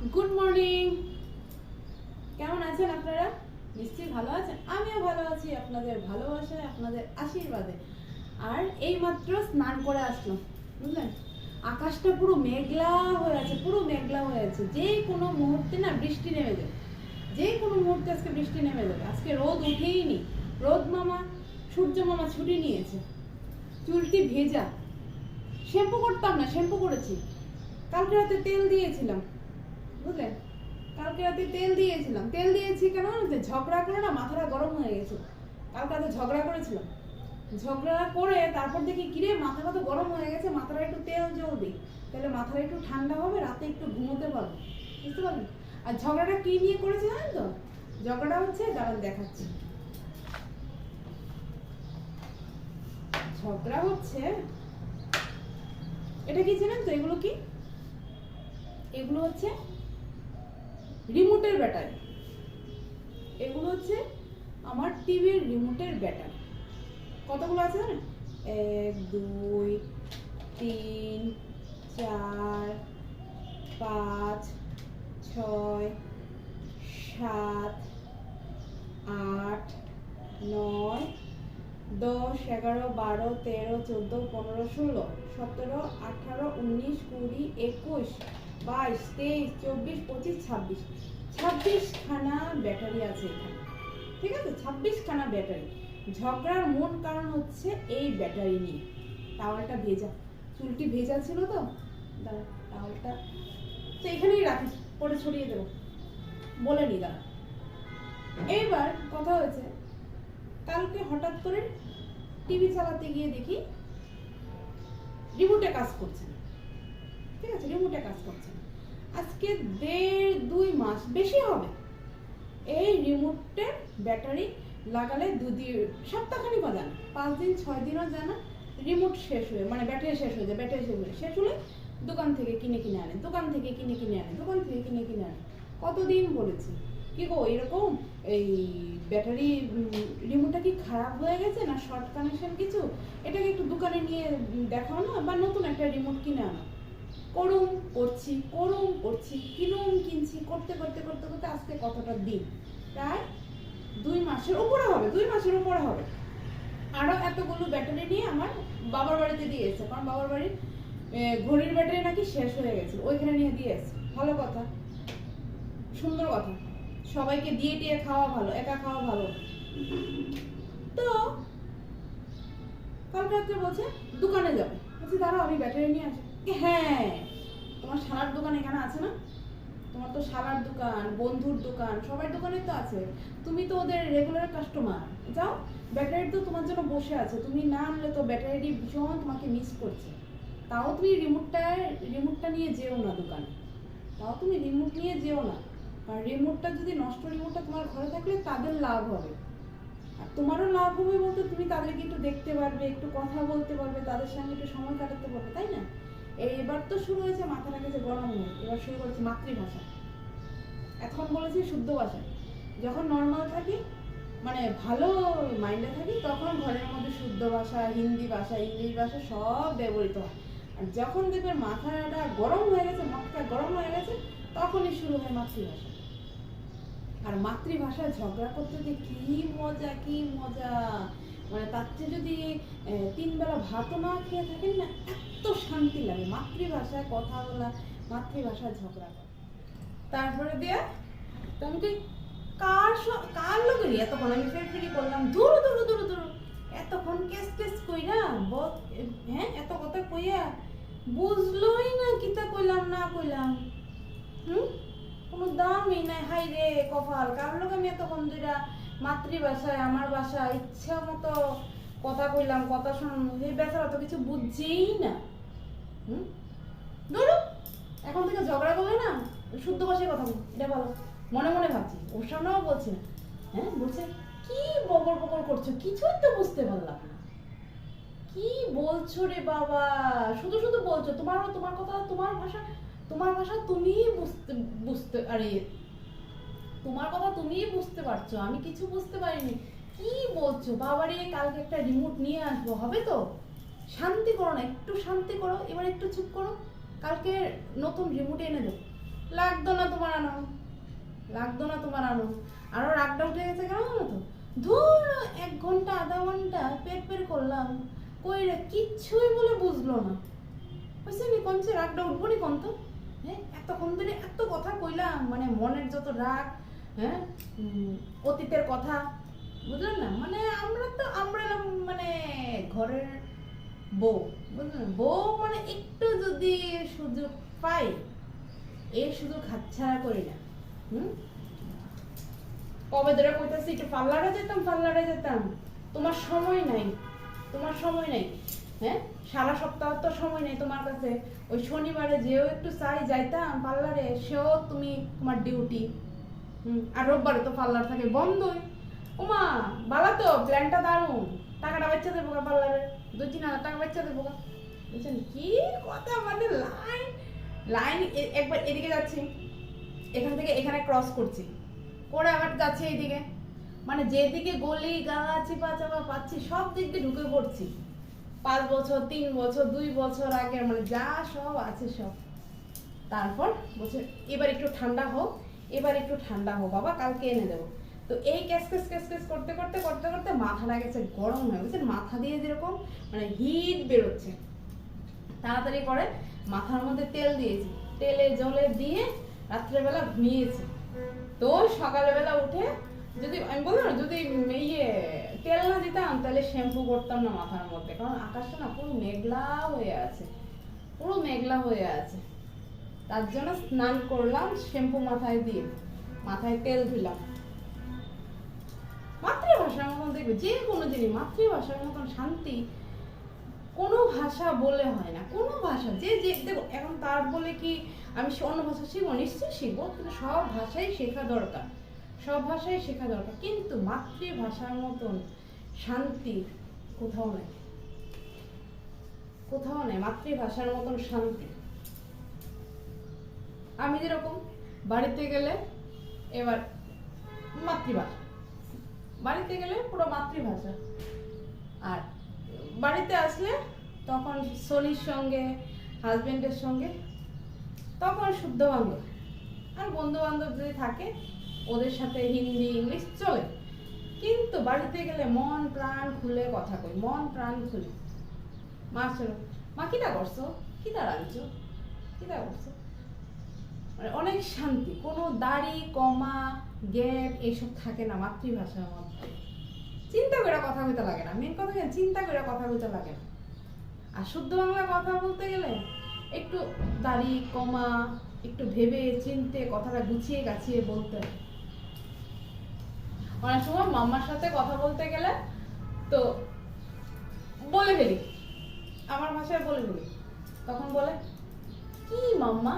Good morning কেমন আছেন আপনারা? নিশ্চয়ই ভালো আছেন। আমিও ভালো আছি আপনাদের ভালোবাসায়, আপনাদের আশীর্বাদে। আর এই মাত্র স্নান করে আসলাম, বুঝলেন? আকাশটা পুরো মেঘলা হয়ে আছে, পুরো মেঘলা হয়ে আছে। যে কোনো মুহূর্তে না বৃষ্টি নেমে যাবে। যে কোনো মুহূর্তে আজকে বৃষ্টি নেমে যাবে। আজকে রোদ উঠেই নি রোদ মামা, সূর্য মামা ছুটি নিয়েছে। চুলটি ভেজা। শ্যাম্পু করতাম না, শ্যাম্পু করেছি। কালকে রাতে তেল দিয়েছিলাম। রাতে তেল দিয়েছিলাম। তেল দিয়েছি কেন তো? ঝগড়া করে না মাথাটা গরম হয়ে গেছে। কালকে রাতে ঝগড়া করেছিলাম। ঝগড়া করে তারপর দেখি, কিরে, মাথাটা তো গরম হয়ে গেছে, মাথাটা একটু তেল জল দিই তাহলে মাথাটা একটু ঠান্ডা হবে, রাতে একটু ঘুমোতে পারব। বুঝতে পারলেন আর ঝগড়াটা কি নিয়ে করেছে জানেন তো? ঝগড়া হচ্ছে, দাঁড়ান দেখাচ্ছি। ঝগড়া হচ্ছে, এটা কি জানেন তো? এগুলো কি? এগুলো হচ্ছে রিমোটের ব্যাটারি এগুলো হচ্ছে আমার টিভির রিমোটের ব্যাটারি কতগুলো আছে জানেন? এক, দুই, তিন, চার, পাঁচ, ছয়, সাত, আট, নয়, দশ, এগারো, বারো, তেরো, চোদ্দ, পনেরো, ষোলো, সতেরো, আঠারো, উনিশ, কুড়ি, একুশ, বাইশ, তেইশ, চব্বিশ, পঁচিশ, ছাব্বিশ। ছাব্বিশ খানা ব্যাটারি আছে এখানে, ঠিক আছে? ছাব্বিশ খানা ব্যাটারি। ঝগড়ার মূল কারণ হচ্ছে এই ব্যাটারি নিয়ে। টাওয়ালটা ভেজা। চুলটি ভেজা ছিল তো? দাঁড়া, টাওয়ালটা তো এখানেই রাখি, পরে ছড়িয়ে দেবো। বলে নি, দাঁড়া। এইবার কথা হয়েছে, কালকে হঠাৎ করে টিভি চালাতে গিয়ে দেখি রিমোটে কাজ করছে ঠিক আছে? রিমোটে কাজ করছে আজকে দেড় দুই মাস বেশি হবে। এই রিমোটের ব্যাটারি লাগালে দুদিন সপ্তাহখানিক জানা পাঁচ দিন, ছয় দিনও জানা রিমোট শেষ হয়ে মানে ব্যাটারি শেষ হয়ে যায়, ব্যাটারি শেষ হয়ে শেষ হলে দোকান থেকে কিনে কিনে আনে, দোকান থেকে কিনে কিনে আনে, দোকান থেকে কিনে কিনে আনে। কতদিন বলেছি? কি গো, এরকম এই ব্যাটারি রিমোটটা কি খারাপ হয়ে গেছে না শর্ট কানেকশন কিছু? এটাকে একটু দোকানে নিয়ে দেখাও না, বা নতুন একটা রিমোট কিনে আনো। করুম করছি করুম করছি, কিনুম কিনছি, করতে করতে করতে করতে আজকে কতটা দিন? প্রায় দুই মাসের উপরে হবে, দুই মাসের উপরে হবে। আরও এতগুলো ব্যাটারি নিয়ে আমার বাবার বাড়িতে দিয়ে এসেছে কারণ বাবার বাড়ির ঘড়ির ব্যাটারি নাকি শেষ হয়ে গেছে, ওইখানে নিয়ে দিয়ে এসেছে ভালো কথা, সুন্দর কথা। সবাইকে দিয়ে টিয়ে খাওয়া ভালো, একা খাওয়া ভালো। তো কালকে রাত্রে বলছে, দোকানে যাবে। বলছি, দাঁড়াও, আমি ব্যাটারি নিয়ে আসি। হ্যাঁ তোমার শালার দোকান এখানে আছে না? তোমার তো দোকান, বন্ধুর দোকান, সবার দোকানে তো আছে। তুমি তো ওদের রেগুলার কাস্টমার যাও ব্যাটারি তো তোমার জন্য বসে আছে। তুমি না আনলে তো ভীষণ তোমাকে মিস করছে। তাও তুমি রিমোটটা রিমোটটা নিয়ে যেও না দোকানে। তাও তুমি রিমোট নিয়ে যেও না। আর রিমোটটা যদি নষ্ট রিমোটটা তোমার ঘরে থাকলে তাদের লাভ হবে। আর তোমারও লাভ হবে বলতে তুমি তাদেরকে একটু দেখতে পারবে, একটু কথা বলতে পারবে, তাদের সঙ্গে একটু সময় কাটাতে পারবে, তাই না? এই এবার তো শুরু হয়েছে মাথাটা গেছে গরম এবার শুরু করেছে মাতৃভাষা। এখন বলেছি শুদ্ধ ভাষা। যখন নর্মাল থাকি মানে ভালো মাইন্ডে থাকি, তখন ঘরের মধ্যে শুদ্ধ ভাষা, হিন্দি ভাষা, ইংলিশ ভাষা সব ব্যবহৃত হয়। আর যখন দেখবে মাথাটা গরম হয়ে গেছে, মাথাটা গরম হয়ে গেছে, তখনই শুরু হয় মাতৃভাষা। আর মাতৃভাষায় ঝগড়া করতে যে কি মজা কি মজা? মানে চেয়ে যদি আহ, তিন বেলা ভাতও না খেয়ে থাকেন না এত শান্তি লাগে। মাতৃভাষায় কথা বলা মাতৃভাষায় ঝগড়া করা। তারপরে দিয়ে আমি কই কার কার লোকেরই এতক্ষণ আমি ফের ফেরি করলাম দূর দূর দূর দূর এতক্ষণ কেস কেস কইরা বত হ্যাঁ এত কথা কইয়া বুঝলোই না কিতা কইলাম না কইলাম। হুম? কোনো দামই নাই। হাই রে কপাল। কার লোক আমি এতক্ষণ দুইটা মাতৃভাষায়, আমার ভাষা ইচ্ছা মতো কথা কইলাম, কথা শুন এই বেচারা তো কিছু বুঝছেই না। হুম? এখন থেকে ঝগড়া করলে না, শুদ্ধ ভাষায় কথা বল, এটা ভালো। মনে মনে ভাবছি ওর সামনেও বলছি না। হ্যাঁ বলছে, কি বকর বকর করছ? কিছুই তো বুঝতে পারলাম না। কি বলছো রে বাবা? শুধু শুধু বলছো তোমার তোমার কথা, তোমার ভাষা তোমার ভাষা তুমিই বুঝতে বুঝতে, আরে তোমার কথা তুমিই বুঝতে পারছ, আমি কিছু বুঝতে পারিনি। কি বলছো? বাবারে, কালকে একটা রিমোট নিয়ে আসব, হবে তো? শান্তি করো না, একটু শান্তি করো, এবার একটু চুপ করো। কালকে নতুন রিমোট এনে দেবো। লাগতো না তোমার আনো লাগতো না তোমার আনো আরও রাগটা উঠে গেছে কেন জানো তো? ধুর, এক ঘণ্টা, আধা ঘণ্টা পেট পেট করলাম। কই রে, কিচ্ছুই বলে বুঝলো না। বুঝছি নি কমছে রাগটা উঠবো নি কম তো? হ্যাঁ এতক্ষণ ধরে এত কথা কইলাম মানে মনের যত রাগ হ্যাঁ? অতীতের কথা, বুঝলেন না? মানে আমরা তো, আমরা মানে ঘরের বউ, বুঝলেন? বউ মানে একটু যদি সুযোগ পাই এই সুযোগ হাতছাড়া করি না কবে ধরে কইতাছি, একটু পার্লারে যেতাম পার্লারে যেতাম। তোমার সময় নাই, তোমার সময় নাই হ্যাঁ? সারা সপ্তাহ তো সময় নেই তোমার কাছে। ওই শনিবারে যেও একটু চাই, যাইতাম, পার্লারে, সেও তুমি তোমার ডিউটি আর রোববারে তো পার্লার থাকে বন্ধই। ওমা বালা তো প্ল্যানটা দারুণ। টাকাটা বাচ্চা দেবো গা পার্লারে। দুই, তিন হাজার টাকা বাচ্চা দেবো গা। বুঝছেন? কি কথা মানে লাইন লাইন একবার এদিকে যাচ্ছি। এখান থেকে এখানে ক্রস করছি। করে আবার যাচ্ছি এইদিকে। মানে যেদিকে গলি গালা চিপা চাপা পাচ্ছি, সব দিক দিয়ে ঢুকে পড়ছি। পাঁচ বছর, তিন বছর, দুই বছর আগে মানে যা সব আছে সব। তারপর বলছে, এবার একটু ঠান্ডা হোক এবার একটু ঠান্ডা হোক, বাবা, কালকে এনে দেবো। তো এই ক্যাস ক্যাস ক্যাস ক্যাস করতে করতে করতে করতে মাথাটা গেছে, গরম হয়ে গেছে, মাথা দিয়ে যেরকম মানে হিট বেরোচ্ছে। তাড়াতাড়ি করে মাথার মধ্যে তেল দিয়েছি। তেলে জলে দিয়ে রাত্রেবেলা ঘুমিয়েছি। তো সকালবেলা উঠে যদি, আমি বললাম না, যদি ইয়ে তেল না দিতাম, তাহলে শ্যাম্পু করতাম না মাথার মধ্যে। কারণ আকাশটা না পুরো মেঘলা হয়ে আছে। পুরো মেঘলা হয়ে আছে। তার জন্য স্নান করলাম, শ্যাম্পু মাথায় দিয়ে, মাথায় তেল দিলাম। মাতৃভাষার মতন দেখবে, যে কোনো জিনিস, মাতৃভাষার মতন শান্তি কোনো ভাষা বলে হয় না, কোনো ভাষা, যে যে, দেখো, এখন তার বলে কি আমি অন্য ভাষা শিখব? নিশ্চয়ই শিখব, কিন্তু সব ভাষাই শেখা দরকার, সব ভাষাই শেখা দরকার, কিন্তু মাতৃভাষার মতন শান্তি কোথাও নেই। কোথাও নেই, মাতৃভাষার মতন শান্তি। আমি যেরকম বাড়িতে গেলে এবার মাতৃভাষা। বাড়িতে গেলে পুরো মাতৃভাষা। আর বাড়িতে আসলে তখন সলির সঙ্গে, হাজবেন্ডের সঙ্গে, তখন শুদ্ধ বাংলা। আর বন্ধু বান্ধব যদি থাকে, ওদের সাথে হিন্দি, ইংলিশ চলে। কিন্তু বাড়িতে গেলে মন প্রাণ খুলে কথা কই, মন প্রাণ খুলে। মা চলো মা কিটা করছ? কিটা রাঁধছো? কিটা করছ? মানে অনেক শান্তি, কোনো দাড়ি, কমা, গ্যাপ এইসব থাকে না মাতৃভাষার মধ্যে। চিন্তা করে কথা বলতে লাগে না, মেন কথা চিন্তা করে কথা বলতে লাগে না। আর শুদ্ধ বাংলা কথা বলতে গেলে একটু দাড়ি, কমা, একটু ভেবে চিনতে, কথাটা গুছিয়ে গাছিয়ে বলতে অনেক সময় মাম্মার সাথে কথা বলতে গেলে তো বলে ফেলি, আমার ভাষায় বলে ফেলি। তখন বলে, কি মাম্মা?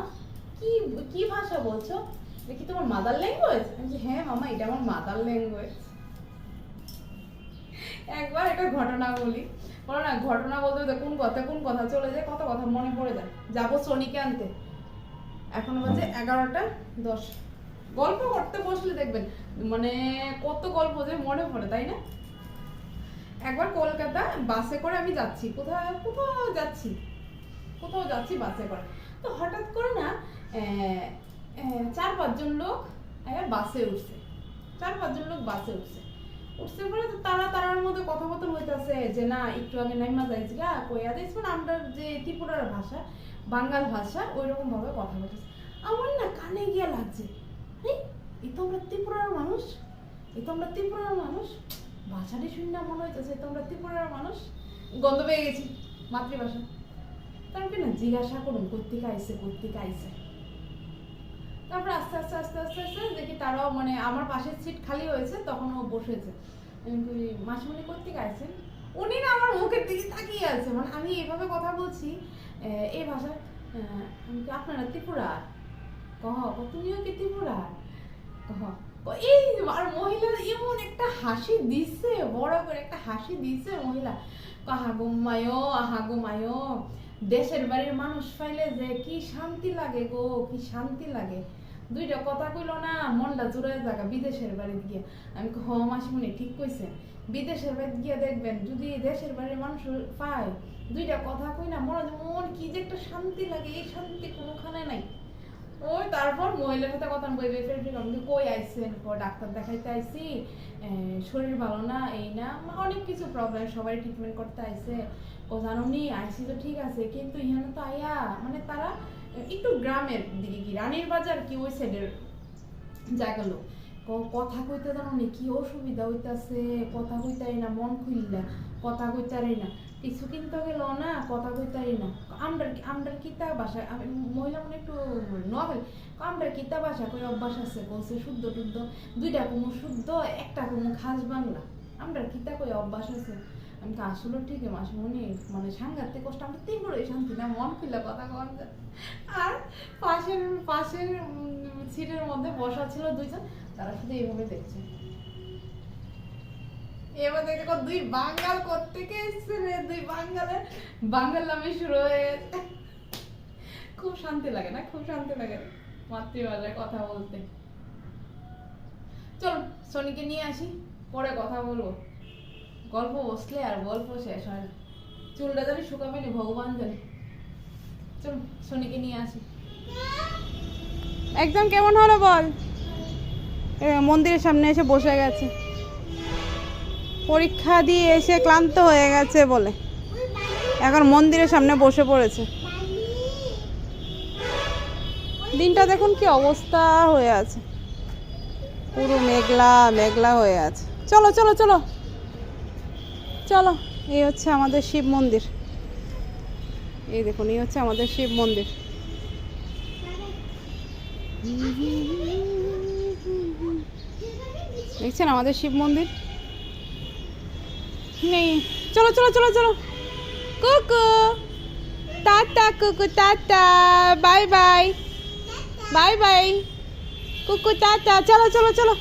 কি কি ভাষা বলছো? কি তোমার মাদার ল্যাঙ্গুয়েজ আমি হ্যাঁ মামা, এটা আমার মাদার ল্যাঙ্গুয়েজ একবার একটা ঘটনা বলি। বলো না, ঘটনা বলতে বলতে কোন কথা কোন কথা চলে যায়, কত কথা মনে পড়ে যায়। যাব সোনিকে আনতে। এখন বাজে এগারোটা দশ। গল্প করতে বসলে দেখবেন মানে কত গল্প যে মনে পড়ে, তাই না? একবার কলকাতা বাসে করে আমি যাচ্ছি। কোথাও কোথাও যাচ্ছি। কোথাও যাচ্ছি বাসে করে। তো হঠাৎ করে না চার পাঁচজন লোক আহ, বাসে উঠছে। চার পাঁচজন লোক বাসে উঠছে। উঠছে পরে তো তারা তারার মধ্যে কথোপকথন হইতাছে যে না একটু আগে নাইমা যাইছি গা কইয়া দিয়েছি। মানে আমরা যে ত্রিপুরার ভাষা বাঙ্গাল ভাষা ওই রকম ভাবে কথা বলতেছে। আমার না কানে গিয়া লাগছে এই এই তো আমরা ত্রিপুরার মানুষ এই তো আমরা ত্রিপুরার মানুষ। ভাষাটি শুনে মনে হইতেছে এই তো আমরা ত্রিপুরার মানুষ। গন্ধ পেয়ে গেছি মাতৃভাষা। তারপরে না জিজ্ঞাসা করুন কর্তিকা আইসে কর্তিকা আইসে তারপর আস্তে আস্তে আস্তে আস্তে আস্তে দেখি তারাও মানে আমার পাশের সিট খালি হয়েছে তখন ও বসেছে। মাসিমণি কর্তিকা আইসেন উনি না আমার মুখের দিকে তাকিয়ে আছে। মানে আমি এভাবে কথা বলছি আহ, এই ভাষায় আহ, আপনারা ত্রিপুরা? কহ তুমিও কি ত্রিপুরা? কহ এই আর মহিলা এমন একটা হাসি দিচ্ছে বড় করে একটা হাসি দিচ্ছে মহিলা। হাগো মায়ো হাগো মায়ো দেশের বাড়ির মানুষ পাইলে যে কি শান্তি লাগে গো কি শান্তি লাগে। দুইটা কথা কইলো না, মনটা জুড়ে জায়গা বিদেশের বাড়ি গিয়ে। আমি হ মাসিমণি, ঠিক কইছে। বিদেশের বাড়ি গিয়ে দেখবেন, যদি দেশের বাড়ির মানুষ পায়, দুইটা কথা কই না মনে মন কি যে একটা শান্তি লাগে, এই শান্তি কোনোখানে নাই। ওই তারপর মহিলার সাথে কথা বলবে ফেরত আমি কই আইছেন? ও ডাক্তার দেখাইতে আইসি শরীর ভালো না, এই না মানে অনেক কিছু প্রবলেম সবাই ট্রিটমেন্ট করতে আইসে ও জানো নি, আইসি তো ঠিক আছে, কিন্তু ইহানে তো আয়া মানে তারা একটু গ্রামের দিকে কি? রানীর বাজার কি ওই সাইডের জায়গা লোক? কথা কইতে জানো নি? কি অসুবিধা হইতাছে? কথা কইতাই না, মন খুললা কথা কইতারি না। কিছু কিনতে গেল না, কথা কইতারি না। আমরা আমরা কিতা ভাষা আমি মহিলা মনে একটু নভেল আমরা কিতা ভাষা কই অভ্যাস আছে বলছে শুদ্ধ টুদ্ধ। দুইটা কোনো শুদ্ধ, একটা কোনো খাস বাংলা। আমরা কিতা কই অভ্যাস আছে? আমি তো আসলে ঠিক মাসমনি মানে সাংঘাতিক কষ্ট, আমরা তিন করে শান্তি, না, মন খুললে কথা কন আর পাশের পাশের সিটের মধ্যে বসা ছিল দুইজন, তারা শুধু এইভাবে দেখছে। এবার দেখো দুই বাঙ্গাল কোত্থেকে এসছে রে, দুই বাঙ্গালের বাঙ্গাল নামে শুরু হয়ে খুব শান্তি লাগে না, খুব শান্তি লাগে মাতৃভাষায় কথা বলতে। চল, সনিকে নিয়ে আসি, পরে কথা বলব। গল্প বসলে আর গল্প শেষ হয় না। চুলটা জানি শুকাবে নি ভগবান জানে। চল, সনিকে নিয়ে আসি। একদম কেমন হলো বল? মন্দিরের সামনে এসে বসে গেছে। পরীক্ষা দিয়ে এসে ক্লান্ত হয়ে গেছে বলে। এখন মন্দিরের সামনে বসে পড়েছে। দিনটা দেখুন কি অবস্থা হয়ে আছে। পুরো মেঘলা মেঘলা হয়ে আছে। চলো চলো চলো। চলো, এই হচ্ছে আমাদের শিব মন্দির। এই দেখুন, এই হচ্ছে আমাদের শিব মন্দির। দেখছেন আমাদের শিব মন্দির? নেই। চলো চলো চলো চলো। কুকু। টাটা কুকু, tata. Bye bye. Bye bye. কুকু, টাটা। চলো চলো চলো।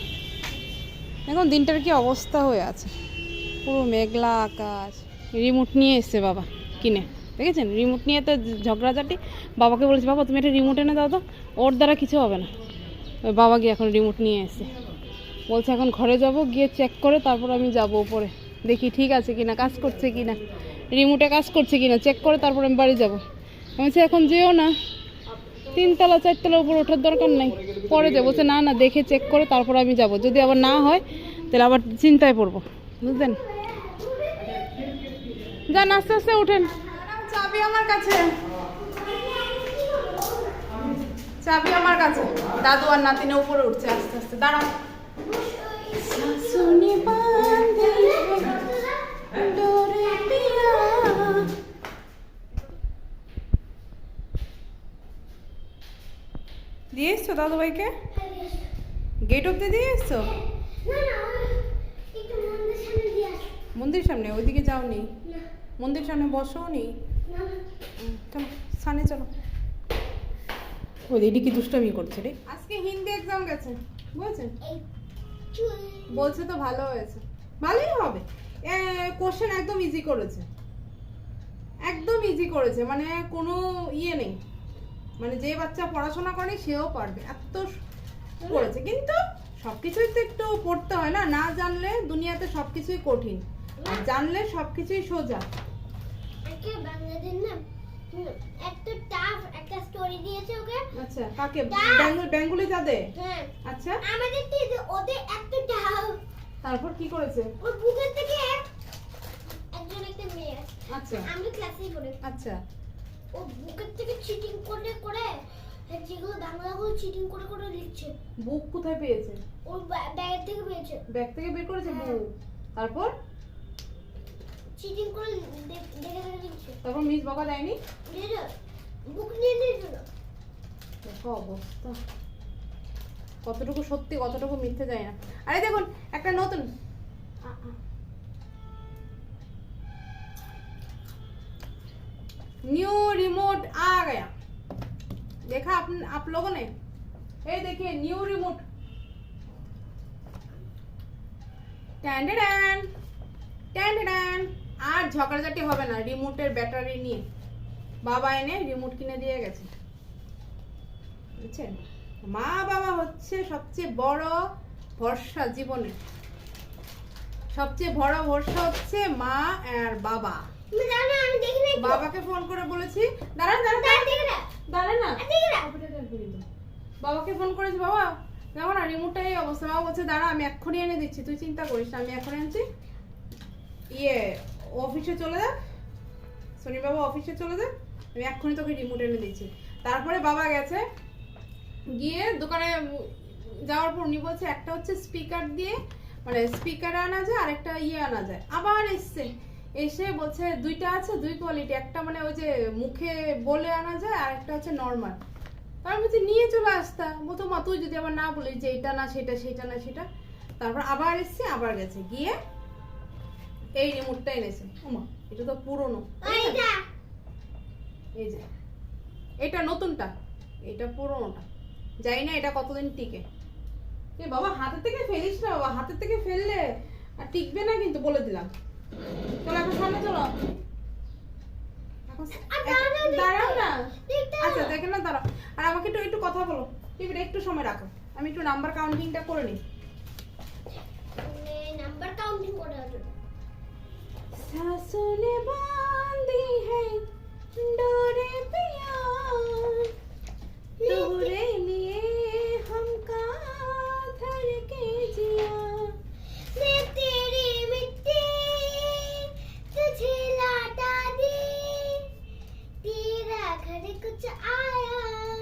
এখন দিনটার কি অবস্থা হয়ে আছে। পুরো মেঘলা আকাশ। রিমোট নিয়ে এসছে বাবা, কিনে। দেখেছেন? রিমোট নিয়ে তো ঝগড়াঝাটি। বাবাকে বলেছি, বাবা, তুমি একটা রিমোট এনে দাও তো। ওর দ্বারা কিছু হবে না। বাবা গিয়ে এখন রিমোট নিয়ে এসে বলছে, এখন ঘরে যাব, গিয়ে চেক করে তারপর আমি যাব উপরে। দেখি ঠিক আছে কিনা, কাজ করছে কিনা। রিমোটে কাজ করছে কিনা চেক করে তারপর আমি বাড়ি যাব। আমি বলছি, এখন যেও না। তিনতলা, চারতলা উপর ওঠার দরকার নাই। পরে যাব। বলছে, না না, দেখে চেক করে তারপর আমি যাব। যদি আবার না হয়, তাহলে আবার চিন্তায় পড়ব। বুঝলেন? যান আস্তে আস্তে উঠেন। চাবি আমার কাছে। চাবি আমার কাছে। দাদু আর নাতিনে উপরে উঠছে আস্তে আস্তে। পিয়া। দিয়ে এসছো দাদু ভাইকে গেট অব্দি দিয়ে এসছো? মন্দির সামনে ওইদিকে যাও যাওনি মন্দির সামনে বসও নি উম, চলো সামনে চলো। ওই দিদি কি দুষ্টামি করছে রে? আজকে হিন্দি এক্সাম গেছে বুঝেছেন? বলছে তো ভালো হয়েছে। ভালোই হবে। এ কোশ্চেন একদম ইজি করেছে। একদম ইজি করেছে মানে কোনো ইয়ে নেই। মানে যে বাচ্চা পড়াশোনা করে সেও পারবে। এত করেছে। কিন্তু সবকিছুই তো একটু পড়তে হয় না? না জানলে দুনিয়াতে সবকিছুই কঠিন। আর জানলে সবকিছুই সোজা। আজকে বাংলাদেশ না একটা টাফ একটা স্টোরি দিয়েছে ওকে। আচ্ছা কাকে? বেঙ্গল বেঙ্গলি যাদে হ্যাঁ। আচ্ছা। আমাদের ওদের একটা টাফ তারপর কি করেছে? ওর বুকের থেকে একজন একটা মেয়ে। আচ্ছা। আমরা ক্লাসেই পড়ে। আচ্ছা। ও বুকের থেকে চিটিং করে করে যেগুলো বাংলাগুলো চিটিং করে করে লিখছে। বুক কোথায় পেয়েছে? ওর ব্যাগের থেকে পেয়েছে। ব্যাগ থেকে বের করেছে? হ্যাঁ। বুক। তারপর? চিটিং করে দে- দেখে দেখে লিখছে তারপর মিস বকা দেয়নি বুঝেছো বুক নিয়ে নিয়েছিল দেখো অবস্থা কতটুকু সত্যি কতটুকু মিথ্যে যায় না আরে দেখুন একটা নতুন न्यू रिमोट आ गया देखा आप आप लोगों ने ये देखिए new remote tan tan tan tan আর ঝগড়াঝাটি হবে না রিমোটের ব্যাটারি নিয়ে। বাবা এনে রিমোট কিনে দিয়ে গেছে। বুঝছেন? মা বাবা হচ্ছে সবচেয়ে বড় ভরসা জীবনে। সবচেয়ে বড় ভরসা হচ্ছে মা আর বাবা। বাবাকে ফোন করে বলেছি। দাঁড়ান দাঁড়ান না। বাবাকে ফোন করেছি বাবা। দেখো না রিমোটটা এই অবস্থা। বাবা বলছে দাঁড়া আমি এক্ষুনি এনে দিচ্ছি। তুই চিন্তা করিস না আমি এখন এনেছি ইয়ে অফিসে চলে যা। শনি বাবা অফিসে চলে যা। আমি এক্ষুনি তোকে রিমোট এনে দিচ্ছি। তারপরে বাবা গেছে। গিয়ে দোকানে যাওয়ার পর উনি বলছে, একটা হচ্ছে স্পিকার দিয়ে মানে স্পিকার আনা যায় আর একটা ইয়ে আনা যায়। আবার এসছে। এসে বলছে, দুইটা আছে, দুই কোয়ালিটি একটা মানে ওই যে মুখে বলে আনা যায়, আর একটা হচ্ছে নর্মাল তার বলছি, নিয়ে চলে আসতাম বলতো, মা, তুই যদি আবার না বলিস যে এটা না, সেটা সেটা না, সেটা। তারপর আবার এসছে, আবার গেছে। গিয়ে এই রিমোটটা এনেছে ওমা এটা তো পুরনো। এই যে। এটা নতুনটা। এটা পুরোনোটা। জানি না এটা কতদিন টিকে। এ বাবা হাতে থেকে ফেলিস না বাবা হাতে থেকে ফেললে আর টিকবে না কিন্তু বলে দিলাম। চলো এখন সামনে চলো। দাঁড়াও, না আচ্ছা দেখে না দাঁড়াও। আর আমাকে একটু একটু কথা বলো। টিভিটা একটু সময় রাখো। আমি একটু নাম্বার কাউন্টিংটা করে নিই। নাম্বার কাউন্টিং করে सासों ने बांधी है, डोरे पिया। लिए हम काधर के जिया। मैं तेरी मिट्टी तुझे लौटा दी। तेरा घर कुछ आया।